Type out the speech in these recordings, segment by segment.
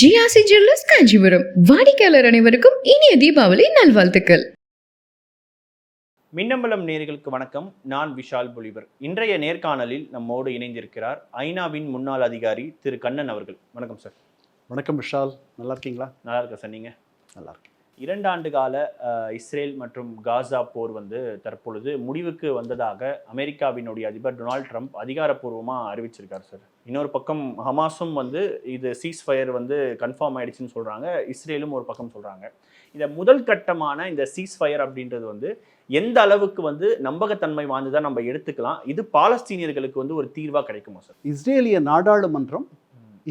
GRC jewellers Kanchipuram வாடிக்கையாளர் அனைவருக்கும் இனிய தீபாவளி நல்வாழ்த்துக்கள். மின்னம்பலம் நேர்களுக்கு வணக்கம். நான் விஷால் பொலிவர். இன்றைய நேர்காணலில் நம்மோடு இணைந்திருக்கிறார் ஐநாவின் முன்னாள் அதிகாரி திரு கண்ணன் அவர்கள். வணக்கம் சார். வணக்கம் விஷால். நல்லா இருக்கீங்களா? நல்லா இருக்கா சார். நீங்க? நல்லா இருக்கேன். இரண்டு ஆண்டு கால இஸ்ரேல் மற்றும் காசா போர் வந்து தற்பொழுது முடிவுக்கு வந்ததாக அமெரிக்காவினுடைய அதிபர் டொனால்ட் ட்ரம்ப் அதிகாரப்பூர்வமாக அறிவிச்சிருக்கார் சார். இன்னொரு பக்கம் ஹமாஸும் வந்து இது சீஸ் ஃபயர் வந்து கன்ஃபார்ம் ஆயிடுச்சுன்னு சொல்றாங்க. இஸ்ரேலும் ஒரு பக்கம் சொல்றாங்க. இந்த முதல் கட்டமான இந்த சீஸ் ஃபயர் அப்படின்றது வந்து எந்த அளவுக்கு வந்து நம்பகத்தன்மை வாய்ந்ததா நம்ம எடுத்துக்கலாம் இது பாலஸ்தீனியர்களுக்கு வந்து ஒரு தீர்வா கிடைக்குமா சார்? இஸ்ரேலிய நாடாளுமன்றம்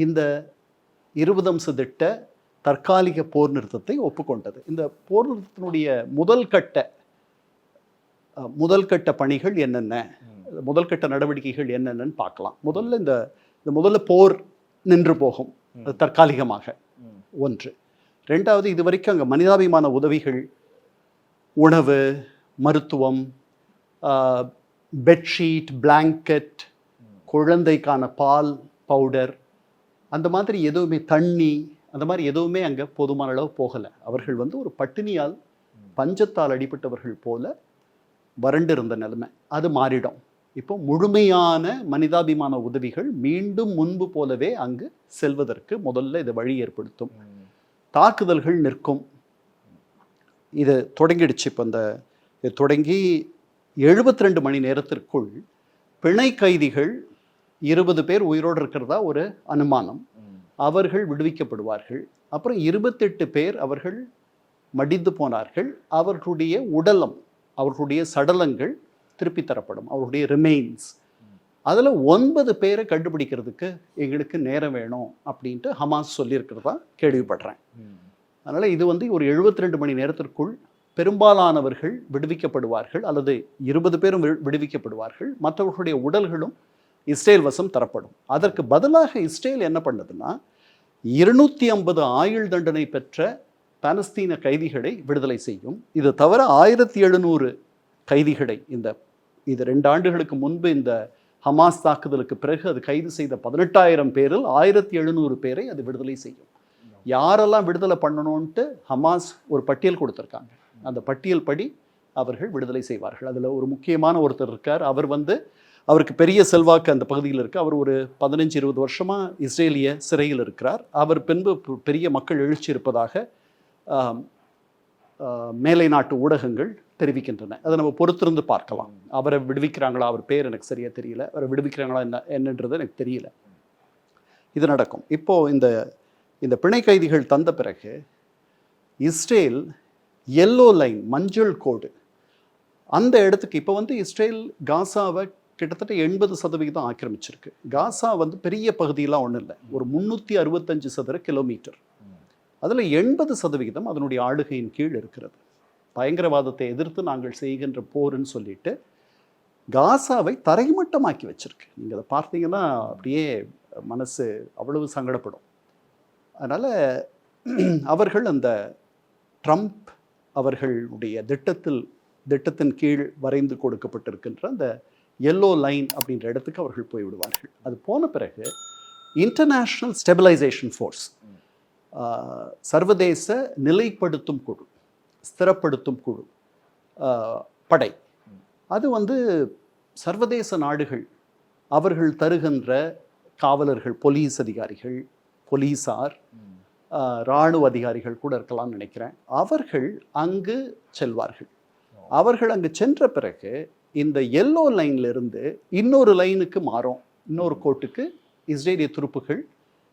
இந்த இருபது அம்ச திட்ட தற்காலிக போர் நிறுத்தத்தை ஒப்புக்கொண்டது. இந்த போர் நிறுத்தத்தினுடைய முதல் கட்ட முதல் கட்ட பணிகள் என்னென்ன? முதல் கட்ட நடவடிக்கைகள் என்னென்னன்னு பார்க்கலாம். முதல்ல இந்த இந்த முதல்ல போர் நின்று போகும். தற்காலிகமாக. ஒன்று. ரெண்டாவது இது வரைக்கும் அங்கே மனிதாபிமான உதவிகள் உணவு மருத்துவம் பெட்ஷீட் பிளாங்கெட் குழந்தைக்கான பால் பவுடர் அந்த மாதிரி எதுவுமே தண்ணி அந்த மாதிரி எதுவுமே அங்கே போதுமான அளவு போகலை. அவர்கள் வந்து ஒரு பட்டினியால் பஞ்சத்தால் அடிபட்டவர்கள் போல வறண்டிருந்த நிலைமை. அது மாறிடும். இப்போ முழுமையான மனிதாபிமான உதவிகள் மீண்டும் முன்பு போலவே அங்கு செல்வதற்கு முதல்ல இது வழி ஏற்படுத்தும். தாக்குதல்கள் நிற்கும். இது தொடங்கிடுச்சு இப்போ இந்த இது தொடங்கி 72 ரெண்டு மணி நேரத்திற்குள் பிணை கைதிகள் இருபது பேர் உயிரோடு இருக்கிறதா ஒரு அனுமானம். அவர்கள் விடுவிக்கப்படுவார்கள். அப்புறம் இருபத்தெட்டு பேர் அவர்கள் மடிந்து போனார்கள். அவர்களுடைய உடலம் அவர்களுடைய சடலங்கள் திருப்பி தரப்படும். அவர்களுடைய ரிமைன்ஸ் அதில் ஒன்பது பேரை கண்டுபிடிக்கிறதுக்கு எங்களுக்கு நேரம் வேணும் அப்படின்ட்டு ஹமாஸ் சொல்லியிருக்கிறதா கேள்விப்படுறேன். அதனால் இது வந்து ஒரு 72 ரெண்டு மணி நேரத்திற்குள் பெரும்பாலானவர்கள் விடுவிக்கப்படுவார்கள் அல்லது இருபது பேரும் விடுவிக்கப்படுவார்கள். மற்றவர்களுடைய உடல்களும் இஸ்ரேல் வசம் தரப்படும். அதற்கு பதிலாக இஸ்ரேல் என்ன பண்ணதுன்னா இருநூற்றி ஐம்பது ஆயுள் தண்டனை பெற்ற பாலஸ்தீன கைதிகளை விடுதலை செய்யும். இது தவிர ஆயிரத்தி எழுநூறு கைதிகளை இந்த இது ரெண்டு ஆண்டுகளுக்கு முன்பு இந்த ஹமாஸ் தாக்குதலுக்கு பிறகு அது கைது செய்த பதினெட்டாயிரம் பேரில் ஆயிரத்தி எழுநூறு பேரை அது விடுதலை செய்யும். யாரெல்லாம் விடுதலை பண்ணணும்ன்ட்டு ஹமாஸ் ஒரு பட்டியல் கொடுத்துருக்காங்க. அந்த பட்டியல் படி அவர்கள் விடுதலை செய்வார்கள். அதில் ஒரு முக்கியமான ஒருத்தர் இருக்கார். அவர் வந்து அவருக்கு பெரிய செல்வாக்கு அந்த பகுதியில் இருக்குது அவர் ஒரு பதினஞ்சு இருபது வருஷமாக இஸ்ரேலிய சிறையில் இருக்கிறார். அவர் பின்பு பெரிய மக்கள் எழுச்சி இருப்பதாக மேலை நாட்டு ஊடகங்கள் தெரிவிக்கின்றன. அதை நம்ம பொறுத்திருந்து பார்க்கலாம். அவரை விடுவிக்கிறாங்களா? அவர் பேர் எனக்கு சரியாக தெரியல. அவரை விடுவிக்கிறாங்களா என்ன என்னன்றது எனக்கு தெரியல. இது நடக்கும். இப்போது இந்த இந்த பிணை கைதிகள் தந்த பிறகு இஸ்ரேல் எல்லோ லைன் மஞ்சள் கோடு அந்த இடத்துக்கு இப்போ வந்து இஸ்ரேல் காசாவை கிட்டத்தட்ட எண்பது சதவிகிதம் ஆக்கிரமிச்சிருக்கு. காசா வந்து பெரிய பகுதியெலாம் ஒன்றும் இல்லை. ஒரு முந்நூற்றி அறுபத்தஞ்சு சதுர கிலோமீட்டர். அதில் எண்பது சதவிகிதம் அதனுடைய ஆளுகையின் கீழ் இருக்கிறது. பயங்கரவாதத்தை எதிர்த்து நாங்கள் செய்கின்ற போர்னு சொல்லிட்டு காசாவை தரைமட்டமாக்கி வச்சிருக்கு. நீங்கள் அதை பார்த்தீங்கன்னா அப்படியே மனசு அவ்வளவு சங்கடப்படும். அதனால் அவர்கள் அந்த ட்ரம்ப் அவர்களுடைய திட்டத்தில் திட்டத்தின் கீழ் வரைந்து கொடுக்கப்பட்டிருக்கின்ற அந்த எல்லோ லைன் அப்படின்ற இடத்துக்கு அவர்கள் போய் விடுவார்கள் அது போன பிறகு இன்டர்நேஷ்னல் ஸ்டெபிலைசேஷன் ஃபோர்ஸ் சர்வதேச நிலைப்படுத்தும் குழு ஸ்திரப்படுத்தும் குழு படை. அது வந்து சர்வதேச நாடுகள் அவர்கள் தருகின்ற காவலர்கள் போலீஸ் அதிகாரிகள் போலீஸார் இராணுவ அதிகாரிகள் கூட இருக்கலாம்னு நினைக்கிறேன். அவர்கள் அங்கு செல்வார்கள். அவர்கள் அங்கு சென்ற பிறகு இந்த எல்லோ லைன்ல இருந்து இன்னொரு லைனுக்கு மாறும். இன்னொரு கோட்டுக்கு இஸ்ரேலிய துருப்புகள்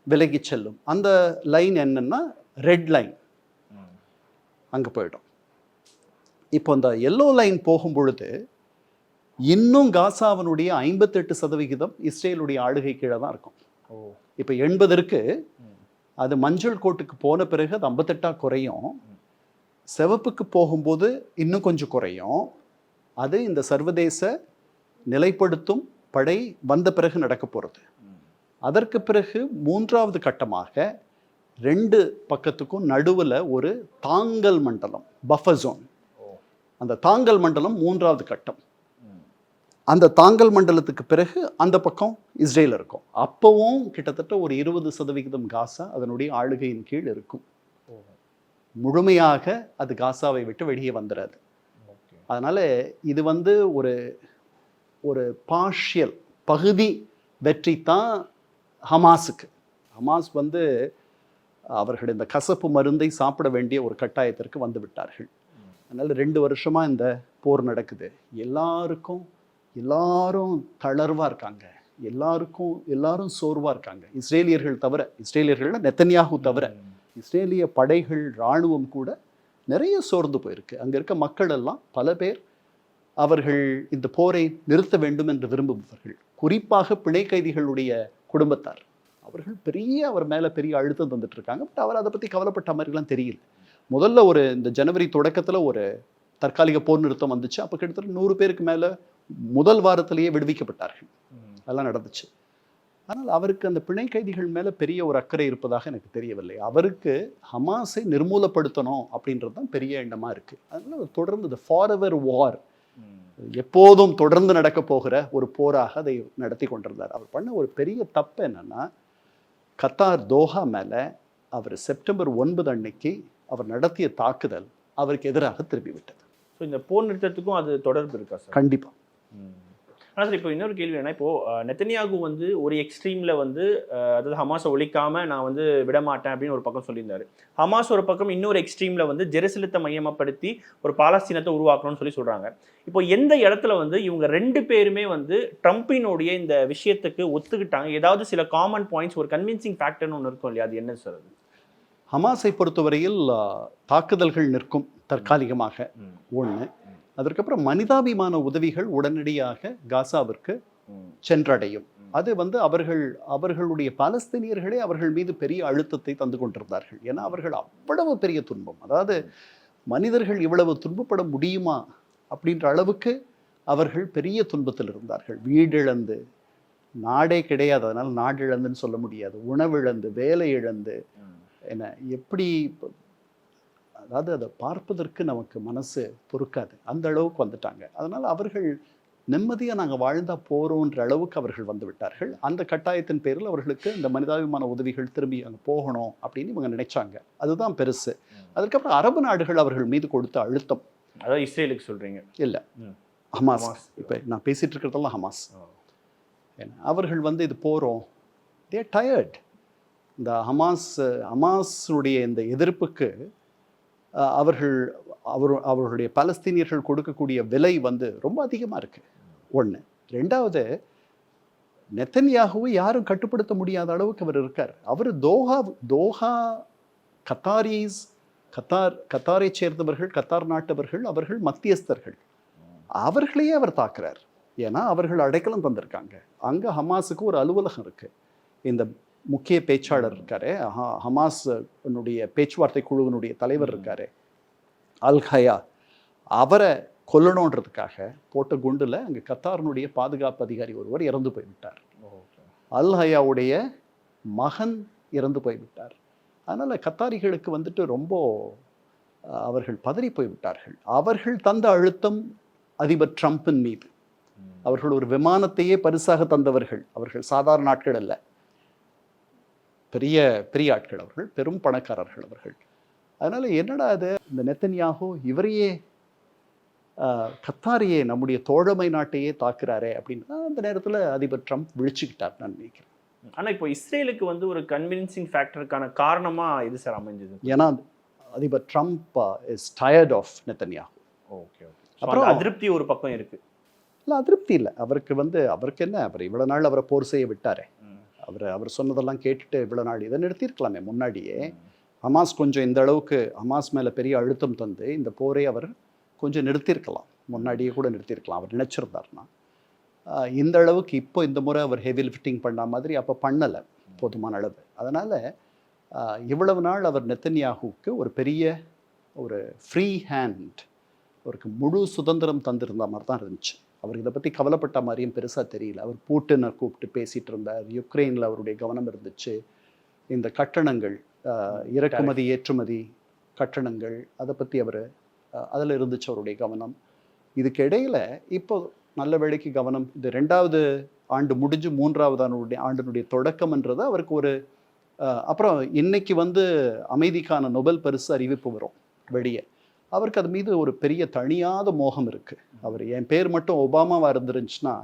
விலகி செல்லும். அந்த லைன் என்னன்னா ரெட் லைன் அங்கே போயிடும். இப்போ அந்த எல்லோ லைன் போகும் பொழுது இன்னும் காசாவினுடைய ஐம்பத்தெட்டு சதவிகிதம் இஸ்ரேலுடைய ஆளுகை கீழே தான் இருக்கும். இப்போ எண்பது இருக்கு. அது மஞ்சள் கோட்டுக்கு போன பிறகு அது ஐம்பத்தெட்டா குறையும். சிவப்புக்கு போகும்போது இன்னும் கொஞ்சம் குறையும். அது இந்த சர்வதேச நிலைப்படுத்தும் படை வந்த பிறகு நடக்க போகிறது அதற்கு பிறகு மூன்றாவது கட்டமாக ரெண்டு பக்கத்துக்கும் நடுவில் ஒரு தாங்கல் மண்டலம் பஃபர் ஜோன் அந்த தாங்கல் மண்டலம் மூன்றாவது கட்டம். அந்த தாங்கல் மண்டலத்துக்கு பிறகு அந்த பக்கம் இஸ்ரேல் இருக்கும். அப்போவும் கிட்டத்தட்ட ஒரு இருபது சதவிகிதம் காசா அதனுடைய ஆளுகையின் கீழ் இருக்கும். முழுமையாக அது காசாவை விட்டு வெளியே வந்துடாது அதனால இது வந்து ஒரு ஒரு பார்ஷியல் பகுதி வெற்றி தான் ஹமாஸுக்கு. ஹமாஸ் வந்து அவர்கள் இந்த கசப்பு மருந்தை சாப்பிட வேண்டிய ஒரு கட்டாயத்திற்கு வந்து விட்டார்கள். அதனால ரெண்டு வருஷமா இந்த போர் நடக்குது. எல்லாருக்கும் எல்லாரும் தளர்வா இருக்காங்க. எல்லாருக்கும் எல்லாரும் சோர்வா இருக்காங்க. இஸ்ரேலியர்கள் தவிர இஸ்ரேலியர்கள்னா நெத்தன்யாகு தவிர இஸ்ரேலிய படைகள் இராணுவம் கூட நிறைய சோர்ந்து போயிருக்கு. அங்க இருக்க மக்கள் எல்லாம் பல பேர் அவர்கள் இந்த போரை நிறுத்த வேண்டும் என்று விரும்புபவர்கள். குறிப்பாக பிணை கைதிகளுடைய குடும்பத்தார். அவர்கள் பெரிய அவர் மேல பெரிய அழுத்தம் தந்துட்டு இருக்காங்க பட் அவர் அதை பத்தி கவலைப்பட்ட மாதிரிலாம் தெரியல. முதல்ல ஒரு இந்த ஜனவரி தொடக்கத்துல ஒரு தற்காலிக போர் நிறுத்தம் வந்துச்சு. அப்ப கிட்டத்தட்ட நூறு பேருக்கு மேல முதல் வாரத்திலேயே விடுவிக்கப்பட்டார்கள். அதெல்லாம் நடந்துச்சு. ஆனால் அவருக்கு அந்த பிணை கைதிகள் மேல பெரிய ஒரு அக்கறை இருப்பதாக எனக்கு தெரியவில்லை. அவருக்கு ஹமாஸை நிர்மூலப்படுத்தணும் அப்படின்றது தான் பெரிய எண்ணமா இருக்கு. அதனால தொடர்ந்து இந்த ஃபார் எவர் வார் எப்போதும் தொடர்ந்து நடக்க போகிற ஒரு போராக அதை நடத்தி கொண்டிருந்தார். அவர் பண்ண ஒரு பெரிய தப்பு என்னன்னா கத்தார் தோஹா மேல அவர் செப்டம்பர் ஒன்பது அன்னைக்கு அவர் நடத்திய தாக்குதல் அவருக்கு எதிராக திருப்பி விட்டது ஸோ இந்த போர் நிறுத்தத்துக்கும் அது தொடர்பு இருக்கா சார் கண்டிப்பா. ஆனால் சார் இப்போ இன்னொரு கேள்வி என்ன இப்போ அஹ், நெத்தனியாகு வந்து ஒரு எக்ஸ்ட்ரீமில் வந்து அதாவது ஹமாஸை ஒழிக்காம நான் வந்து விட மாட்டேன் அப்படின்னு ஒரு பக்கம் சொல்லியிருந்தாரு. ஹமாஸ் ஒரு பக்கம் இன்னொரு எக்ஸ்ட்ரீமில் வந்து ஜெருசலத்தை மையமாப்படுத்தி ஒரு பாலஸ்தீனத்தை உருவாக்கணும்னு சொல்லி சொல்றாங்க. இப்போ எந்த இடத்துல வந்து இவங்க ரெண்டு பேருமே வந்து ட்ரம்பினுடைய இந்த விஷயத்துக்கு ஒத்துக்கிட்டாங்க? ஏதாவது சில காமன் பாயிண்ட்ஸ் ஒரு கன்வின்சிங் ஃபேக்டர்னு ஒன்று இருக்கும் இல்லையா? அது என்ன சார் அது? ஹமாஸை பொறுத்தவரையில் தாக்குதல்கள் நிற்கும் தற்காலிகமாக. ஒன்று அதற்கப்புறம் மனிதாபிமான உதவிகள் உடனடியாக காசாவிற்கு. சென்றடையும். அது வந்து அவர்கள் அவர்களுடைய பாலஸ்தீனியர்களே அவர்கள் மீது பெரிய அழுத்தத்தை தந்து கொண்டிருந்தார்கள். ஏன்னா அவர்கள் அவ்வளவு பெரிய துன்பம். அதாவது மனிதர்கள் இவ்வளவு துன்பப்பட முடியுமா அப்படின்ற அளவுக்கு அவர்கள் பெரிய துன்பத்தில் இருந்தார்கள். வீடிழந்து நாடே கிடையாது. அதனால் நாடு இழந்துன்னு சொல்ல முடியாது. உணவிழந்து வேலை இழந்து. என்ன எப்படி அதாவது அதை பார்ப்பதற்கு நமக்கு மனசு பொறுக்காது. அந்த அளவுக்கு வந்துட்டாங்க. அதனால் அவர்கள் நிம்மதியாக நாங்கள் வாழ்ந்தா போகிறோன்ற அளவுக்கு அவர்கள் வந்து விட்டார்கள். அந்த கட்டாயத்தின் பேரில் அவர்களுக்கு இந்த மனிதாபிமான உதவிகள் திரும்பி அங்கே போகணும் அப்படின்னு இவங்க நினைச்சாங்க. அதுதான் பெருசு. அதுக்கப்புறம் அரபு நாடுகள் அவர்கள் மீது கொடுத்த அழுத்தம். அதாவது இஸ்ரேலுக்கு சொல்றீங்க. இல்லை. ஹமாஸ். இப்போ நான் பேசிட்டு இருக்கிறதெல்லாம் ஹமாஸ். அவர்கள் வந்து இது போகிறோம் தே டயர்ட் இந்த ஹமாஸ் ஹமாஸுடைய இந்த எதிர்ப்புக்கு அவர்கள் அவர் அவர்களுடைய பலஸ்தீனியர்கள் கொடுக்கக்கூடிய விலை வந்து ரொம்ப அதிகமாக இருக்கு. ஒன்று ரெண்டாவது நெத்தன்யாகுவை யாரும் கட்டுப்படுத்த முடியாத அளவுக்கு அவர் இருக்கார். அவர் தோஹா தோஹா கத்தாரீஸ் கத்தார் கத்தாரை சேர்ந்தவர்கள் கத்தார் நாட்டவர்கள் அவர்கள் மத்தியஸ்தர்கள். அவர்களையே அவர் தாக்குறார். ஏன்னா அவர்கள் அடைக்கலம் தந்திருக்காங்க. அங்கே ஹமாஸுக்கு ஒரு அலுவலகம் இருக்குது இந்த முக்கிய பேச்சாளர் இருக்காரு. ஹமாஸ் னுடைய பேச்சுவார்த்தை குழுவினுடைய தலைவர். இருக்காரு. அல் ஹயா. அவரை கொல்லணுன்றதுக்காக போட்ட குண்டுல அங்க கத்தாரினுடைய பாதுகாப்பு அதிகாரி ஒருவர் இறந்து போய்விட்டார். ஓகே. அல் ஹயாவுடைய மகன் இறந்து போய்விட்டார். அதனால கத்தாரிகளுக்கு வந்துட்டு ரொம்ப அவர்கள் பதறி போய்விட்டார்கள். அவர்கள் தந்த அழுத்தம் அதிபர் ட்ரம்பின் மீது. அவர்கள் ஒரு விமானத்தையே பரிசாக தந்தவர்கள். அவர்கள் சாதாரண ஆட்கள் அல்ல. பெரிய பெரிய ஆட்கள் அவர்கள் பெரும் பணக்காரர்கள் அவர்கள். அதனால என்னடா அது இந்த நெத்தன்யாகோ இவரையே கத்தாரியே நம்முடைய தோழமை நாட்டையே தாக்குறாரே அப்படின்னு. அந்த நேரத்துல அதிபர் ட்ரம்ப் விழிச்சுக்கிட்டார் நான் நினைக்கிறேன். ஆனா இப்போ இஸ்ரேலுக்கு வந்து ஒரு கன்வின்சிங் ஃபேக்டருக்கான காரணமா இது சார் அமைஞ்சது? ஏன்னா அதிபர் Trump is tired of Netanyahu okay okay. அப்புறம் அதிருப்தி ஒரு பக்கம் இருக்கு. இல்லை அதிருப்தி இல்லை. அவருக்கு வந்து அவருக்கு என்ன? அவர் இவ்வளவு நாள் அவரை போர் செய்ய விட்டாரே. அவர் அவர் சொன்னதெல்லாம் கேட்டுட்டு இவ்வளோ நாள் இதை நிறுத்தியிருக்கலாமே முன்னாடியே. ஹமாஸ் கொஞ்சம் இந்த அளவுக்கு ஹமாஸ் மேலே பெரிய அழுத்தம் தந்து இந்த போரை அவர் கொஞ்சம் நிறுத்தியிருக்கலாம். முன்னாடியே கூட நிறுத்தியிருக்கலாம். அவர் நினச்சிருந்தார்னா இந்த அளவுக்கு இப்போ இந்த முறை அவர் ஹெவி லிஃப்டிங் பண்ண மாதிரி அப்போ பண்ணலை போதுமான அளவு. அதனால் இவ்வளவு நாள் அவர் நெத்தன்யாகுவுக்கு ஒரு பெரிய ஒரு ஃப்ரீ ஹேண்ட் அவருக்கு முழு சுதந்திரம் தந்திருந்த மாதிரி தான் இருந்துச்சு. அவர் இதை பற்றி கவலைப்பட்ட மாதிரியும் பெருசாக தெரியல. அவர் பூட்டினை கூப்பிட்டு பேசிகிட்டு இருந்தார். யுக்ரைனில் அவருடைய கவனம் இருந்துச்சு. இந்த கட்டணங்கள் இறக்குமதி ஏற்றுமதி கட்டணங்கள் அதை பற்றி அவர் அதில் இருந்துச்சு அவருடைய கவனம். இதுக்கு இடையில இப்போ நல்ல வேலைக்கு கவனம். இது ரெண்டாவது ஆண்டு முடிஞ்சு மூன்றாவது ஆண்டுடைய ஆண்டினுடைய தொடக்கம்ன்றது அவருக்கு ஒரு அப்புறம் இன்னைக்கு வந்து அமைதிக்கான நொபல் பரிசு அறிவிப்பு வரும் வெளியே. அவருக்கு அது மீது ஒரு பெரிய தணியாத மோகம் இருக்கு. அவர் என் பேர் மட்டும் ஒபாமாவா இருந்துருந்துச்சுன்னா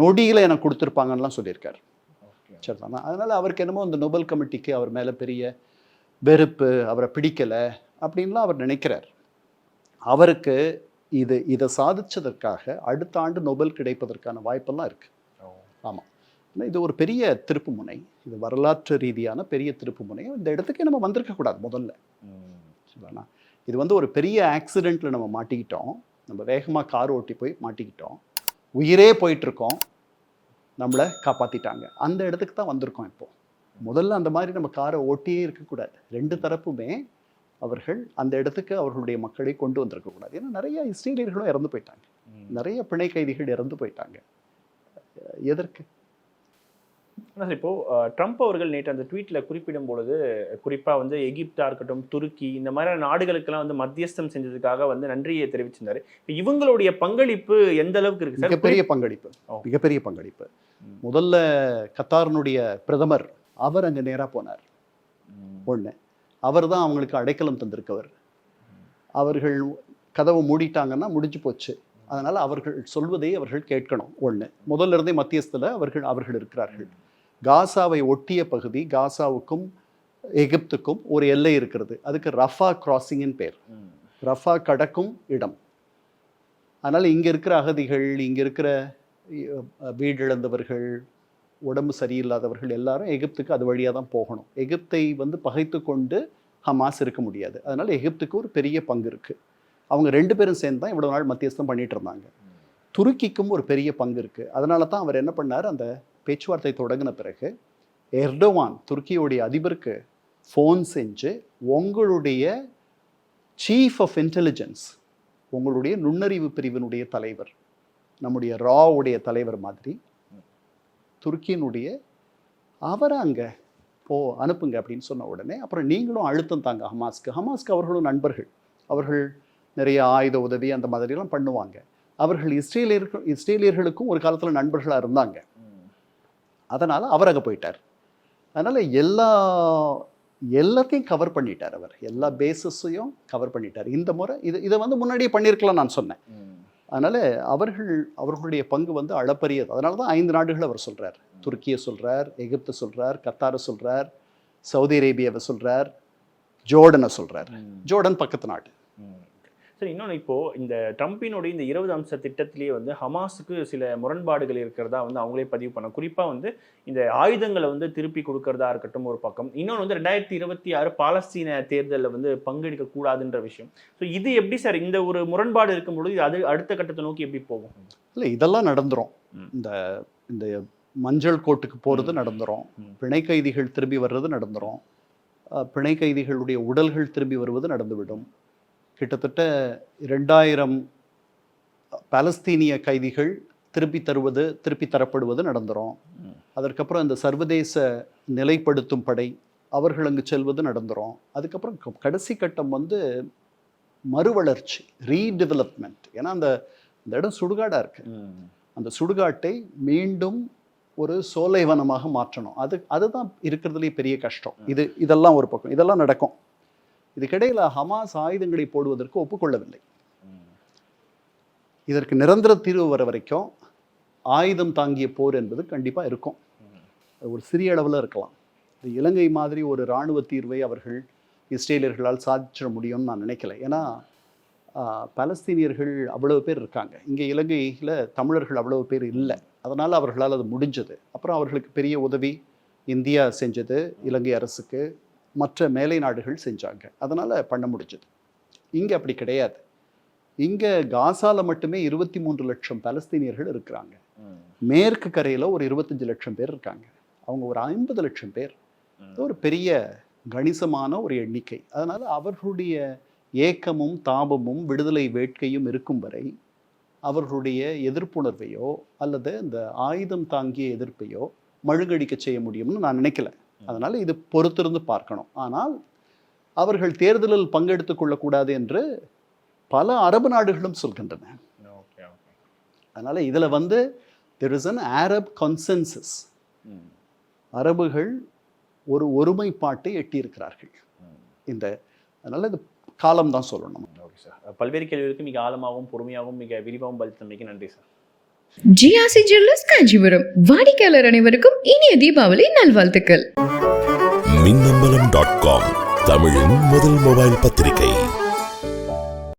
நொடியில் எனக்கு கொடுத்துருப்பாங்கன்னுலாம் சொல்லியிருக்காரு. சரிதானா? அதனால அவருக்கு என்னமோ இந்த நொபல் கமிட்டிக்கு அவர் மேலே பெரிய வெறுப்பு அவரை பிடிக்கல அப்படின்லாம் அவர் நினைக்கிறார். அவருக்கு இது இதை சாதிச்சதற்காக அடுத்த ஆண்டு நொபல் கிடைப்பதற்கான வாய்ப்பெல்லாம் இருக்கு. ஆமாம் ஆனா இது ஒரு பெரிய திருப்புமுனை. இது வரலாற்று ரீதியான பெரிய திருப்புமுனை. இந்த இடத்துக்கே நம்ம வந்திருக்க கூடாது முதல்ல சரிதானா? இது வந்து ஒரு பெரிய ஆக்சிடெண்ட்ல நம்ம மாட்டிக்கிட்டோம். நம்ம வேகமாக கார் ஓட்டி போய் மாட்டிக்கிட்டோம். உயிரே போயிட்டு இருக்கோம் நம்மளை காப்பாத்திட்டாங்க. அந்த இடத்துக்கு தான் வந்திருக்கோம் இப்போ. முதல்ல அந்த மாதிரி நம்ம காரை ஓட்டியே இருக்கக்கூடாது. ரெண்டு தரப்புமே அவர்கள் அந்த இடத்துக்கு அவர்களுடைய மக்களை கொண்டு வந்திருக்கக்கூடாது. ஏன்னா நிறைய இஸ்ரேலியர்களும் இறந்து போயிட்டாங்க. நிறைய பிணை கைதிகள் இறந்து போயிட்டாங்க. எதற்கு? ஆனா சார் இப்போ அஹ், ட்ரம்ப் அவர்கள் நேற்று அந்த ட்வீட்ல குறிப்பிடும் பொழுது குறிப்பா வந்து எகிப்தா இருக்கட்டும் துருக்கி இந்த மாதிரியான நாடுகளுக்கெல்லாம் வந்து மத்தியஸ்தம் செஞ்சதுக்காக வந்து நன்றியை தெரிவிச்சிருந்தாரு. இப்ப இவங்களுடைய பங்களிப்பு எந்த அளவுக்கு இருக்கு சார்? மிகப்பெரிய பங்களிப்பு. மிகப்பெரிய பங்களிப்பு. முதல்ல கத்தாரினுடைய பிரதமர் அவர் அங்கே நேரா போனார். ஒன்று அவர் தான் அவங்களுக்கு அடைக்கலம் தந்திருக்கவர். அவர்கள் கதவை மூடிட்டாங்கன்னா முடிஞ்சு போச்சு. அதனால் அவர்கள் சொல்வதை அவர்கள் கேட்கணும். ஒன்று முதல்ல இருந்தே மத்தியஸ்தில் அவர்கள் அவர்கள் இருக்கிறார்கள். காசாவை ஒட்டிய பகுதி காசாவுக்கும் எகிப்துக்கும் ஒரு எல்லை இருக்கிறது. அதுக்கு ரஃபா கிராசிங்னு பேர். ரஃபா கடக்கும் இடம். அதனால் இங்கே இருக்கிற அகதிகள் இங்கே இருக்கிற அஹ், வீடிழந்தவர்கள் உடம்பு சரியில்லாதவர்கள் எல்லாரும் எகிப்துக்கு அது வழியாக தான் போகணும். எகிப்தை வந்து பகைத்து கொண்டு ஹமாஸ் இருக்க முடியாது. அதனால் எகிப்துக்கு ஒரு பெரிய பங்கு இருக்குது அவங்க ரெண்டு பேரும் சேர்ந்து தான் இவ்வளோ நாள் மத்தியஸ்தம் பண்ணிட்டு இருந்தாங்க. துருக்கிக்கும் ஒரு பெரிய பங்கு இருக்குது அதனால தான் அவர் என்ன பண்ணார்? அந்த பேச்சுவார்த்தை தொடங்கின பிறகு எர்டோவான் துருக்கியோடைய அதிபருக்கு ஃபோன் செஞ்சு உங்களுடைய சீஃப் ஆஃப் இன்டெலிஜென்ஸ் உங்களுடைய நுண்ணறிவு பிரிவினுடைய தலைவர் நம்முடைய ராவுடைய தலைவர் மாதிரி துருக்கியினுடைய அவரை அங்கே போ அனுப்புங்க அப்படின்னு சொன்ன உடனே அப்புறம் நீங்களும் அழுத்தம் தாங்க ஹமாஸ்க்கு. ஹமாஸ்க்கு அவர்களும் நண்பர்கள். அவர்கள் நிறைய ஆயுத உதவி அந்த மாதிரிலாம் பண்ணுவாங்க அவர்கள் இஸ்ரேலியர்கள் இஸ்ரேலியர்களுக்கும் ஒரு காலத்தில் நண்பர்களாக இருந்தாங்க. அதனால் அவர் அங்கே போயிட்டார் அதனால் எல்லா எல்லாத்தையும் கவர் பண்ணிட்டார் அவர் எல்லா பேசஸையும் கவர் பண்ணிட்டார் இந்த முறை இது இதை வந்து முன்னாடியே பண்ணியிருக்கலாம் நான் சொன்னேன். அதனால் அவர்கள் அவர்களுடைய பங்கு வந்து அளப்பரியது அதனால தான் ஐந்து நாடுகள் அவர் சொல்கிறார் துருக்கியை சொல்கிறார் எகிப்தை சொல்கிறார் கத்தாரை சொல்கிறார் சவுதி அரேபியாவை சொல்கிறார் ஜோர்டனை சொல்கிறார். ஜோர்டன் பக்கத்து நாடு. சரி இன்னொன்று இப்போ இந்த ட்ரம்பினுடைய இந்த இருபது அம்ச திட்டத்திலேயே வந்து ஹமாஸுக்கு சில முரண்பாடுகள் இருக்கிறதா வந்து அவங்களே பதிவு பண்ண குறிப்பா வந்து இந்த ஆயுதங்களை வந்து திருப்பி கொடுக்கறதா இருக்கட்டும் ஒரு பக்கம். இன்னொன்று வந்து ரெண்டாயிரத்தி இருபத்தி ஆறு பாலஸ்தீன தேர்தலில் வந்து பங்கெடுக்க கூடாதுன்ற விஷயம். ஸோ இது எப்படி சார் இந்த ஒரு முரண்பாடு இருக்கும் பொழுது இது அது அடுத்த கட்டத்தை நோக்கி எப்படி போகும்? இல்லை இதெல்லாம் நடந்துரும். ம். இந்த இந்த மஞ்சள் கோட்டுக்கு போகிறது நடந்துரும். பிணை கைதிகள் திரும்பி வர்றது நடந்துரும். அஹ், பிணை கைதிகளுடைய உடல்கள் திரும்பி வருவது நடந்துவிடும். கிட்டத்தட்ட ரெண்டாயிரம் பாலஸ்தீனிய கைதிகள் திருப்பி தருவது திருப்பி தரப்படுவது நடந்துரும் அதற்கப்புறம் இந்த சர்வதேச நிலைப்படுத்தும் படை அவர்கள் அங்கு செல்வது நடந்துரும் அதுக்கப்புறம் க- கடைசி கட்டம் வந்து மறுவளர்ச்சி ரீடெவலப்மெண்ட் ஏன்னா அந்த இந்த இடம் சுடுகாடாக இருக்கு. அந்த சுடுகாட்டை மீண்டும் ஒரு சோலைவனமாக மாற்றணும். அது அதுதான் இருக்கிறதுலே பெரிய கஷ்டம். இது இதெல்லாம் ஒரு பக்கம். இதெல்லாம் நடக்கும். இதுக்கிடையில் ஹமாஸ் ஆயுதங்களை போடுவதற்கு ஒப்புக்கொள்ளவில்லை. இதற்கு நிரந்தர தீர்வு வர வரைக்கும் ஆயுதம் தாங்கிய போர் என்பது கண்டிப்பாக இருக்கும். அது ஒரு சிறிய அளவில் இருக்கலாம். இது இலங்கை மாதிரி ஒரு இராணுவ தீர்வை அவர்கள் இஸ்ரேலியர்களால் சாதிச்சிட முடியும்னு நான் நினைக்கல. ஏன்னா பலஸ்தீனியர்கள் அவ்வளவு பேர் இருக்காங்க. இங்கே இலங்கையில் தமிழர்கள் அவ்வளவு பேர் இல்லை. அதனால் அவர்களால் அது முடிஞ்சது. அப்புறம் அவர்களுக்கு பெரிய உதவி இந்தியா செஞ்சது இலங்கை அரசுக்கு. மற்ற மேலை நாடுகள் செஞ்சாங்க. அதனால் பண்ண முடிஞ்சது. இங்கே அப்படி கிடையாது. இங்கே காசால மட்டுமே இருபத்தி மூன்று லட்சம் பலஸ்தீனியர்கள் இருக்கிறாங்க. மேற்கு கரையில் ஒரு இருபத்தஞ்சு லட்சம் பேர் இருக்காங்க. அவங்க ஒரு ஐம்பது லட்சம் பேர். ஒரு பெரிய கணிசமான ஒரு எண்ணிக்கை. அதனால் அவர்களுடைய ஏக்கமும் தாபமும் விடுதலை வேட்கையும் இருக்கும் வரை அவர்களுடைய எதிர்ப்புணர்வையோ அல்லது இந்த ஆயுதம் தாங்கிய எதிர்ப்பையோ மழுங்கடிக்க செய்ய முடியும்னு நான் நினைக்கல. அதனால் இது பொறுத்திருந்து பார்க்கணும். ஆனால் அவர்கள் தேர்தலில் பங்கெடுத்துக் கொள்ளக்கூடாது என்று பல அரபு நாடுகளும் சொல்கின்றன. Okay okay. அதனால் இதில் வந்து there is an Arab consensus. அரபுகள் ஒரு ஒருமைப்பாட்டை எட்டியிருக்கிறார்கள். இந்த அதனால் இது காலம் தான் சொல்லணும். Okay sir. பல்வேறு கேள்விகளுக்கு மிக ஆழமாகவும் பொறுமையாகவும் மிக விரிவாகவும் பதித்தமைக்கு நன்றி சார். ஜிஆசி ஜுவல்லர்ஸ் காஞ்சிபுரம் வாடிக்கையாளர் அனைவருக்கும் இனிய தீபாவளி நல்வாழ்த்துக்கள். மின்னம்பலம் டாட் காம் தமிழின் முதல் மொபைல் பத்திரிகை.